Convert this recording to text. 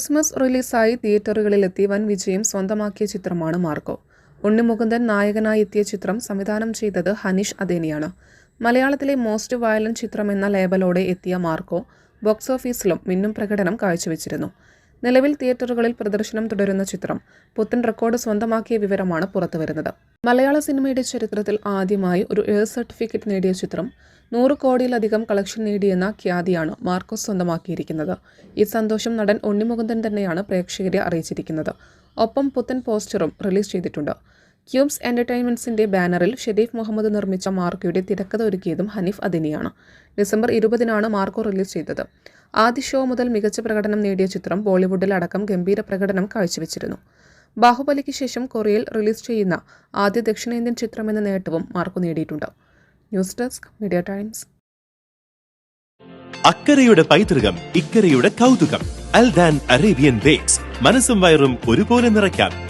Christmas റിലീസായി തിയേറ്ററുകളിലെത്തി വൻ വിജയം സ്വന്തമാക്കിയ ചിത്രമാണ് മാർക്കോ. ഉണ്ണിമുകുന്ദൻ നായകനായി എത്തിയ ചിത്രം സംവിധാനം ചെയ്തത് ഹനീഷ് അദേനിയാണ്. മലയാളത്തിലെ മോസ്റ്റ് വയലന്റ് ചിത്രം എന്ന ലേബലോടെ എത്തിയ മാർക്കോ ബോക്സ് ഓഫീസിലും മിന്നും പ്രകടനം കാഴ്ചവെച്ചിരുന്നു. നിലവിൽ തിയേറ്ററുകളിൽ പ്രദർശനം തുടരുന്ന ചിത്രം പുത്തൻ റെക്കോർഡ് സ്വന്തമാക്കിയ വിവരമാണ് പുറത്തുവരുന്നത്. മലയാള സിനിമയുടെ ചരിത്രത്തിൽ ആദ്യമായി ഒരു എയർ സർട്ടിഫിക്കറ്റ് നേടിയ ചിത്രം നൂറ് കോടിയിലധികം കളക്ഷൻ നേടിയെന്ന ഖ്യാതിയാണ് മാർക്കോസ് സ്വന്തമാക്കിയിരിക്കുന്നത്. ഈ സന്തോഷം നടൻ ഉണ്ണിമുകുന്ദൻ തന്നെയാണ് പ്രേക്ഷകരെ അറിയിച്ചിരിക്കുന്നത്. ഒപ്പം പുത്തൻ പോസ്റ്ററും റിലീസ് ചെയ്തിട്ടുണ്ട്. ക്യൂബ്സ് എന്റർടൈൻമെന്റ്സിന്റെ ബാനറിൽ ഷെരീഫ് മുഹമ്മദ് നിർമ്മിച്ച മാർക്കോയുടെ തിരക്കഥ ഒരുക്കിയതും ഹനീഫ് അദിനിയാണ് ഡിസംബർ ഇരുപതിനാണ് മാർക്കോ റിലീസ് ചെയ്തത്. ആദ്യ ഷോ മുതൽ മികച്ച പ്രകടനം നേടിയ ചിത്രം ബോളിവുഡിൽ അടക്കം ഗംഭീര പ്രകടനം കാഴ്ചവെച്ചിരുന്നു. ബാഹുബലിക്ക് ശേഷം കൊറിയയിൽ റിലീസ് ചെയ്യുന്ന ആദ്യ ദക്ഷിണേന്ത്യൻ ചിത്രമെന്ന നേട്ടവും മാർക്ക് നേടിയിട്ടുണ്ട്. News desk media times. അക്കരയുടെ പൈതൃകം ഇക്കരയുടെ കൗതുകം അൽദാൻ അറേബ്യൻ ബേക്സ്. മനസ്സും വയറും ഒരുപോലെ നിറയ്ക്കാം.